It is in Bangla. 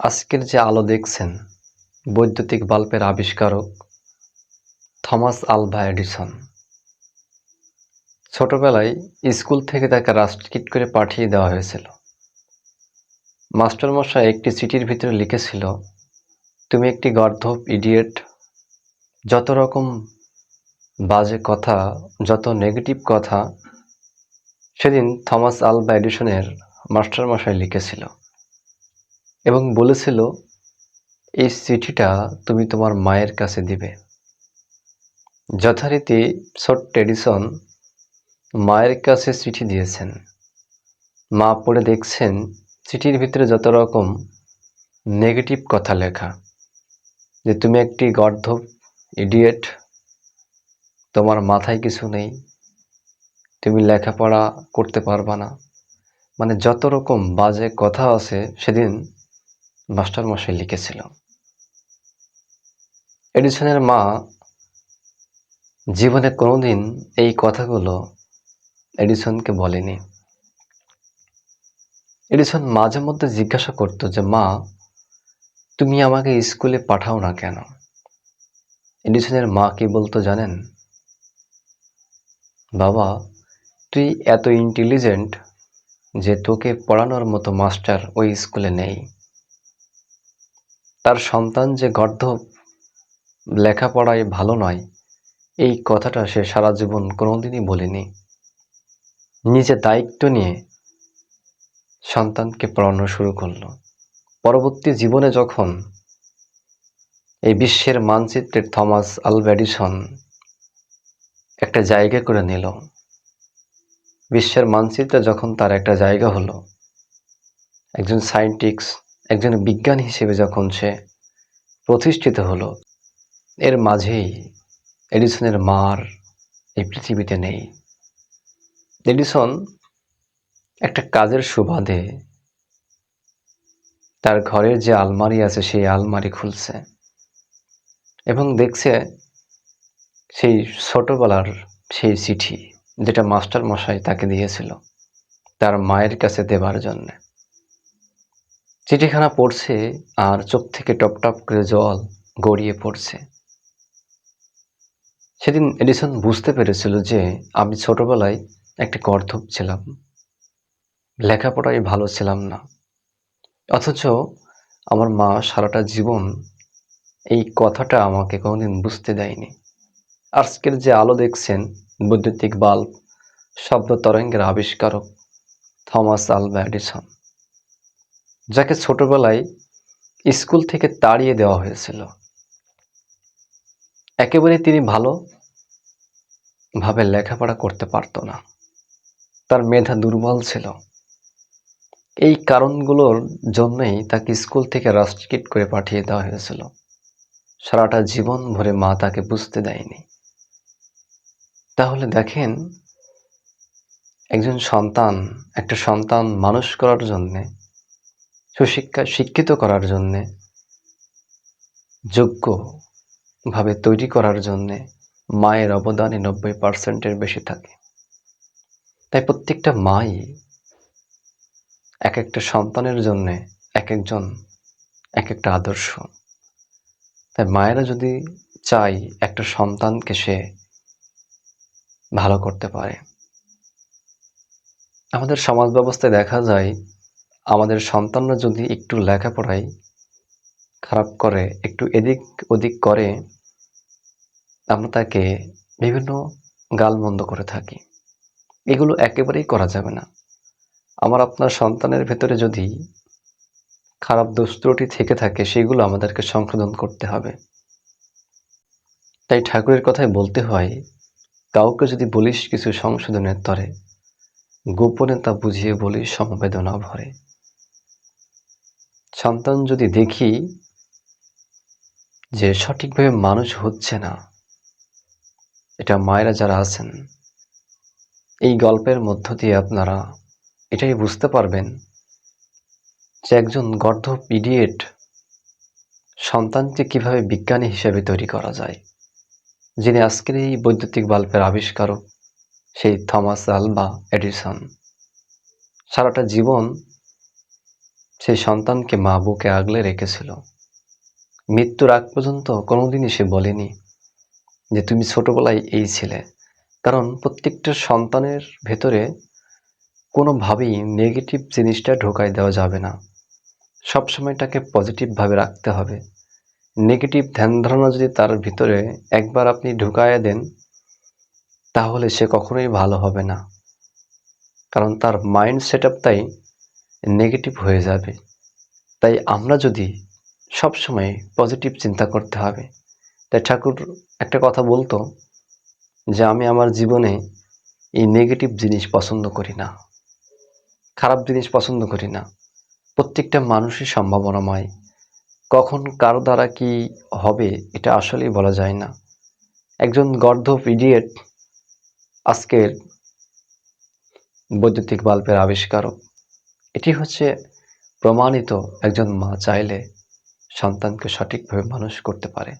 আজকের যে আলো দেখছেন, বৈদ্যুতিক বাল্বের আবিষ্কারক থমাস আলভা এডিসন। ছোটবেলায় স্কুল থেকে তাকে রাষ্ট্রকিট করে পাঠিয়ে দেওয়া হয়েছিল। মাস্টারমশাই একটি চিঠির ভিতরে লিখেছিল, তুমি একটি গর্ধপ ইডিয়েট যত রকম বাজে কথা, যত নেগেটিভ কথা, সেদিন থমাস আলভা এডিসনের মাস্টারমশাই লিখেছিল। এবং বলেছিল, এই চিঠিটা তুমি তোমার মায়ের কাছে দিবে। যথারীতি ছোট্ট এডিসন মায়ের কাছে চিঠি দিয়েছেন। মা পড়ে দেখছেন চিঠির ভিতরে যত রকম নেগেটিভ কথা লেখা, যে তুমি একটি গর্ধব ইডিয়েট তোমার মাথায় কিছু নেই, তুমি লেখাপড়া করতে পারবা না। মানে যত রকম বাজে কথা আছে সেদিন মাস্টারমশাই লিখেছিল। এডিসনের মা জীবনে কোনোদিন এই কথাগুলো এডিসনকে বলেনি। এডিসন মাঝে মধ্যে জিজ্ঞাসা করতো যে, মা, তুমি আমাকে স্কুলে পাঠাও না কেন? এডিসনের মা কি বলতো জানেন? বাবা, তুই এত ইন্টেলিজেন্ট যে তোকে পড়ানোর মতো মাস্টার ওই স্কুলে নেই। তার সন্তান যে গর্ধব লেখাপড়ায় ভালো নয়, এই কথাটা সে সারা জীবন কোনোদিনই বলেনি। নিজে দায়িত্ব নিয়ে সন্তানকে পড়ানো শুরু করল। পরবর্তী জীবনে যখন এই বিশ্বের মানচিত্রের থমাস আলভ্যাডিসন একটা জায়গা করে নিল, বিশ্বের মানচিত্রে যখন তার একটা জায়গা হলো, একজন সায়েন্টিক্স একজন বিজ্ঞান হিসেবে যখন সে প্রতিষ্ঠিত হলো, এর মাঝেই এডিসনের মার এই পৃথিবীতে নেই। এডিসন একটা কাজের সুবাদে তার ঘরের যে আলমারি আছে, সেই আলমারি খুলছে এবং দেখছে সেই ছোটবেলার সেই চিঠি যেটা মাস্টার মশাই তাকে দিয়েছিল তার মায়ের কাছে দেবার জন্যে। চিঠিখানা পড়ছে আর চোখ থেকে টপ টপ করে জল গড়িয়ে পড়ছে। সেদিন এডিসন বুঝতে পেরেছিল যে আমি ছোটবেলায় একটি কর্ধব ছিলাম। লেখাপড়ায় ভালো ছিলাম না। অথচ আমার মা সারাটা জীবন এই কথাটা আমাকে কোনোদিন বুঝতে দেয়নি। আজকের যে আলো দেখছেন, বৈদ্যুতিক বাল্ব, শব্দ তরঙ্গের আবিষ্কারক, থমাস আলভা এডিসন। যাকে ছোটবেলায় স্কুল থেকে তাড়িয়ে দেওয়া হয়েছিল। একেবারে তিনি ভালো ভাবে লেখাপড়া করতে পারত না। তার মেধা দুর্বল ছিল। এই কারণগুলোর জন্যই তাকে স্কুল থেকে রাষ্ট্রকিট করে পাঠিয়ে দেওয়া হয়েছিল। সারাটা জীবন ভরে মা তাকে বুঝতে দেয়নি। তাহলে দেখেন, একজন সন্তান, একটা সন্তান মানুষ করার জন্যে সুশিক্ষা শিক্ষিত করার জন্যে, যোগ্যভাবে তৈরি করার জন্যে মায়ের অবদানই নব্বই পার্সেন্টের বেশি থাকে। তাই প্রত্যেকটা মাই এক একটা সন্তানের জন্যে এক একজন এক একটা আদর্শ। তাই মায়েরা যদি চাই একটা সন্তানকে সে ভালো করতে পারে। আমাদের সমাজ ব্যবস্থায় দেখা যায় আমাদের সন্তানরা যদি একটু লেখাপড়ায় খারাপ করে, একটু এদিক ওদিক করে, আমরা তাকে বিভিন্ন গালমন্দ করে থাকি। এগুলো একেবারেই করা যাবে না। আমার আপনার সন্তানের ভেতরে যদি খারাপ দুষ্ট্রটি থেকে থাকে, সেগুলো আমাদেরকে সংশোধন করতে হবে। তাই ঠাকুরের কথায় বলতে হয়, কাউকে যদি বলিস কিছু সংশোধনের তরে, গোপনে তা বুঝিয়ে বলিস সমবেদনা ভরে। সন্তান যদি দেখি যে সঠিকভাবে মানুষ হচ্ছে না, এটা মায়েরা যারা আছেন, এই গল্পের মধ্য দিয়ে আপনারা এটাই বুঝতে পারবেন যে একজন গর্ধ পিডিয়েট সন্তানকে কীভাবে বিজ্ঞানী হিসেবে তৈরি করা যায়। যিনি আজকের এই বৈদ্যুতিক বাল্বের আবিষ্কারক, সেই থমাস আলবা এডিসন। সারাটা জীবন সেই সন্তানকে মা বুকে আগলে রেখেছিল। মৃত্যুর আগ পর্যন্ত কোনোদিনই সে বলেনি যে, তুমি ছোটবেলায় এই ছিলে। কারণ প্রত্যেকটা সন্তানের ভেতরে কোনোভাবেই নেগেটিভ জিনিসটা ঢোকায় দেওয়া যাবে না। সবসময় তাকে পজিটিভভাবে রাখতে হবে। নেগেটিভ ধ্যান ধারণা যদি তার ভিতরে একবার আপনি ঢুকায় দেন, তাহলে সে কখনোই ভালো হবে না। কারণ তার মাইন্ড সেট আপটাই নেগেটিভ হয়ে যাবে। তাই আমরা যদি সবসময় পজিটিভ চিন্তা করতে হবে। তাই ঠাকুর একটা কথা বলতো যে, আমি আমার জীবনে এই নেগেটিভ জিনিস পছন্দ করি না। খারাপ জিনিস পছন্দ করি না। প্রত্যেকটা মানুষই সম্ভাবনাময়। কখন কার দ্বারা কি হবে, এটা আসলেই বলা যায় না। একজন গর্ধপ ইডিয়েট আজকের বৈদ্যুতিক বাল্বের আবিষ্কারক। এটি হচ্ছে প্রমাণিত একজন মা চাইলে সন্তানকে সঠিকভাবে মানুষ করতে পারে।